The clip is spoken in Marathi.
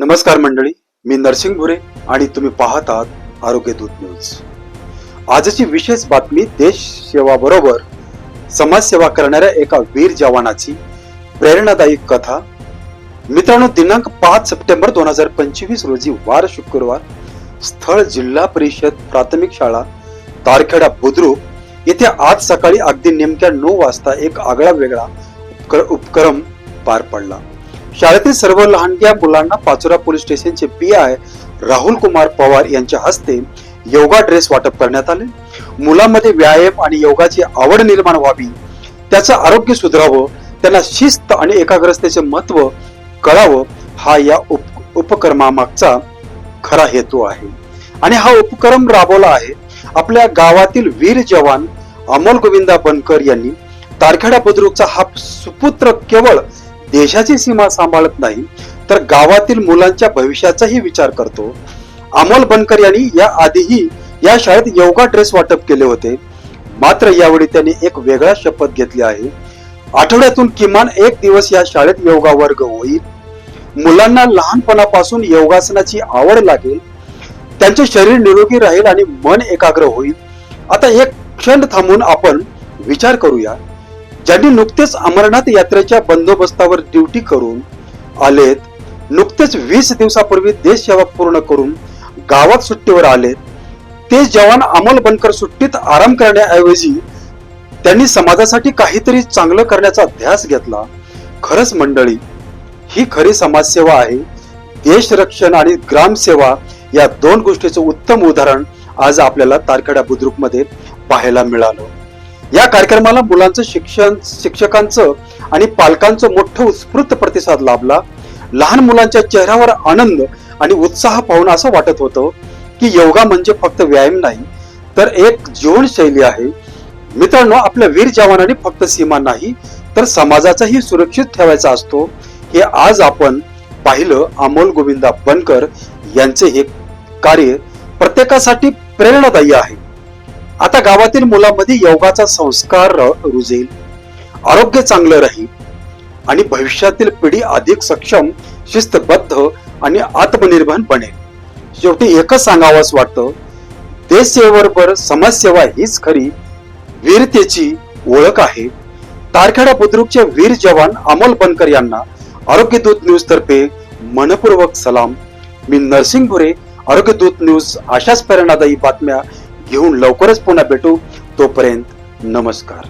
नमस्कार मंडळी मी नरसिंग भुरे आणि तुम्ही पाहत आहात आरोग्य दूत न्यूज. आजची विशेष बातमी देश सेवा बरोबर समाजसेवा करणाऱ्या एका वीर जवानाची प्रेरणादायी कथा. मित्रांनो दिनांक पाच सप्टेंबर दोन हजार पंचवीस रोजी वार शुक्रवार स्थळ जिल्हा परिषद प्राथमिक शाळा तारखेडा बुद्रुक येथे आज सकाळी अगदी नेमक्या नऊ वाजता एक आगळा वेगळा उपक्रम पार पडला. शाळेतील सर्व लहानग्या मुलांना पाचोरा पोलीस स्टेशनचे पी आय राहुल कुमार पवार यांच्या हस्ते योगा ड्रेस वाटप करण्यात आले. मुलांमध्ये व्यायाम आणि योगाची आवड निर्माण व्हावी. त्याचं आरोग्य सुधारावं त्यांना शिस्त आणि एकाग्रतेचे महत्त्व कळावं हा या उप उपक्रमामागचा खरा हेतू आहे. आणि हा उपक्रम राबवला आहे आपल्या गावातील वीर जवान अमोल गोविंदा बनकर यांनी. तारखेडा बुद्रुकचा हा सुपुत्र केवळ देशाची सीमा सांभाळत नाही तर गावातील मुलांच्या भविष्याचाही विचार करतो. अमोल बनकर यांनी या आधीही या शाळेत योगा ड्रेस वाटप केले होते. मात्र यावेळी त्यांनी एक वेगळा शपथ घेतली आहे. आठवड्यातून किमान एक दिवस या शाळेत योगा वर्ग होईल. मुलांना लहानपणापासून योगासनाची आवड लागेल. त्यांचे शरीर निरोगी राहील आणि मन एकाग्र होईल. आता एक क्षण थांबून आपण विचार करूया. ज्यांनी नुकतेच अमरनाथ यात्रेच्या बंदोबस्तावर ड्युटी करून आलेत नुकतेच वीस दिवसापूर्वी देश सेवा पूर्ण करून गावात सुट्टीवर आले ते जवान अमल बनकर सुट्टीत आराम करण्याऐवजी त्यांनी समाजासाठी काहीतरी चांगलं करण्याचा ध्यास घेतला. खरंच मंडळी ही खरी समाजसेवा आहे. देश रक्षण आणि ग्रामसेवा या दोन गोष्टीचं उत्तम उदाहरण आज आपल्याला तारखेडा बुद्रुकमध्ये पाहायला मिळालं. या कार्यक्रमाला मुलांचं शिक्षण शिक्षकांचं आणि पालकांचं मोठं उत्स्फूर्त प्रतिसाद लाभला. लहान मुलांच्या चेहऱ्यावर आनंद आणि उत्साह पाहून असं वाटत होतं की योगा म्हणजे फक्त व्यायाम नाही तर एक जीवनशैली आहे. मित्रांनो आपल्या वीर जवानांनी फक्त सीमा नाही तर समाजाचाही सुरक्षित ठेवायचा असतो हे आज आपण पाहिलं. अमोल गोविंदा बनकर यांचे हे कार्य प्रत्येकासाठी प्रेरणादायी आहे. आता गावातील मुलांमध्ये योगाचा संस्कार रुजेल. आरोग्य चांगलं राहील. आणि भविष्यातील पिढी अधिक सक्षम शिस्तबद्ध आणि आत्मनिर्भर बनेल. शेवटी एकच सांगावंच वाटतं. देशसेवेबरोबर समाजसेवा हीच खरी वीरतेची ओळख आहे. तारखेडा बुद्रुकचे वीर जवान अमोल बनकर यांना आरोग्य दूत न्यूज तर्फे मनपूर्वक सलाम. मी नरसिंग भुरे आरोग्य दूत न्यूज अशाच प्रेरणादायी बातम्या घेऊन लवकरच पुन्हा भेटू. तोपर्यंत नमस्कार.